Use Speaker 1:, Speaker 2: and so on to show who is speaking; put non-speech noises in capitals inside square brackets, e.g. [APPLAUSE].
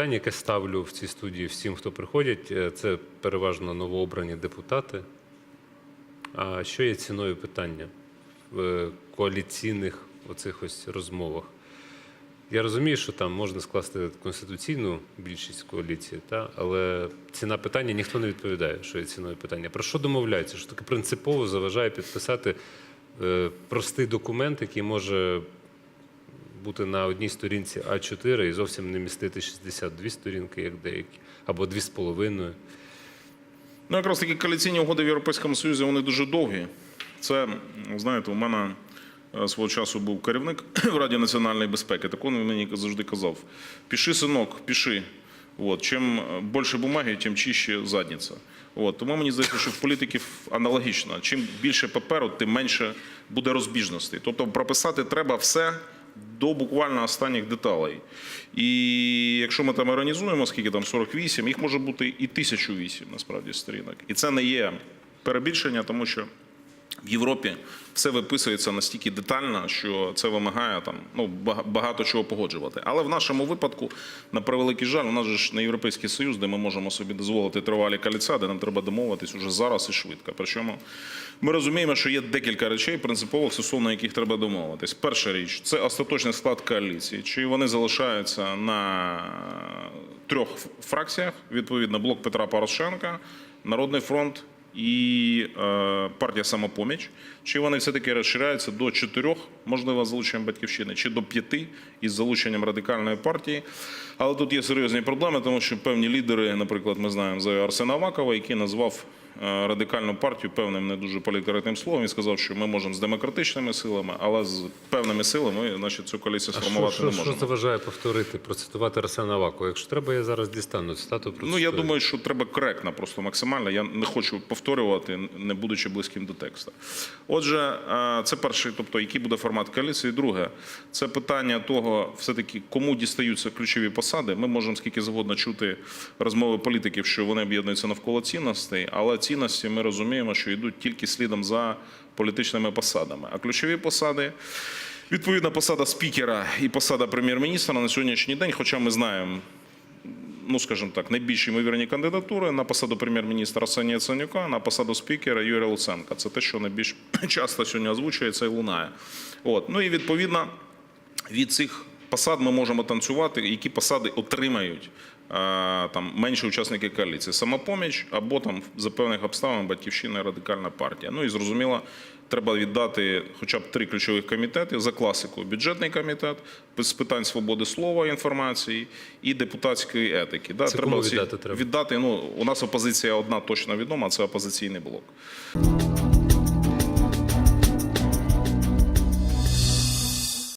Speaker 1: питання, яке ставлю в цій студії всім, хто приходять, е, це переважно новообрані депутати. А що є ціною питання в е, коаліційних оцих ось розмовах? Я розумію, що там можна скласти конституційну більшість коаліції, та? але ціна питання ніхто не відповідає, що є ціною питання. Про що домовляються? Що таке принципово заважає підписати е, простий документ, який може бути на одній сторінці А4 і зовсім не містити 62 сторінки, як деякі, або 2,5.
Speaker 2: Ну, якраз такі коаліційні угоди в Європейському Союзі вони дуже довгі. Це, знаєте, у мене е, свого часу був керівник [CLEARS THROAT] в Раді національної безпеки. Так він мені завжди казав: піши, синок, піши. От, чим більше бумаги, тим чище задниця. От, тому мені здається, що в політиків аналогічно. Чим більше паперу, тим менше буде розбіжностей. Тобто прописати треба все до буквально останніх деталей. І якщо ми там іронізуємо, скільки там 48, їх може бути і 1008 насправді сторінок. І це не є перебільшення, тому що в Європі все виписується настільки детально, що це вимагає там ну бага- багато чого погоджувати. Але в нашому випадку, на превеликий жаль, у нас ж не європейський союз, де ми можемо собі дозволити тривалі каліця, де нам треба домовитись уже зараз і швидко. Причому ми розуміємо, що є декілька речей принципових, стосовно яких треба домовитись. Перша річ це остаточний склад коаліції. Чи вони залишаються на трьох фракціях? Відповідно, блок Петра Порошенка, Народний фронт і е, партія самопоміч, чи вони все-таки розширяються до чотирьох, можливо, з залученням батьківщини, чи до п'яти із залученням радикальної партії. Але тут є серйозні проблеми, тому що певні лідери, наприклад, ми знаємо за Арсена Авакова, який назвав радикальну партію певним не дуже політкоректним словом. Він сказав, що ми можемо з демократичними силами, але з певними силами, значить, цю коаліцію сформувати
Speaker 1: що,
Speaker 2: не можемо.
Speaker 1: що заважає повторити, процитувати Арсена Авакова? Якщо треба, я зараз дістану цитату.
Speaker 2: Ну, я думаю, що треба коректно, просто максимально. Я не хочу повторювати, не будучи близьким до тексту. Отже, е, це перший, тобто, який буде формат коаліції. Друге, це питання того, все-таки кому дістаються ключові посади. Ми можемо скільки завгодно чути розмови політиків, що вони об'єднуються навколо цінностей, але цінності ми розуміємо, що йдуть тільки слідом за політичними посадами. А ключові посади. Відповідна посада спікера і посада прем'єр-міністра на сьогоднішній день, хоча ми знаємо ну скажімо так, найбільш ймовірні кандидатури на посаду прем'єр-міністра Арсенія Яценюка, на посаду спікера Юрія Луценка. Це те, що найбільш [CLEARS THROAT] часто сьогодні озвучується і лунає. От. Ну і відповідно від цих посад ми можемо танцювати, які посади отримають там менші учасники коаліції. Самопоміч або там за певних обставин батьківщина і радикальна партія. Ну і зрозуміло. Треба віддати хоча б три ключових комітети за класикою: бюджетний комітет з питань свободи слова інформації і депутатської етики. Да,
Speaker 1: кому віддати треба?
Speaker 2: віддати. Ну у нас опозиція одна точно відома. Це опозиційний блок.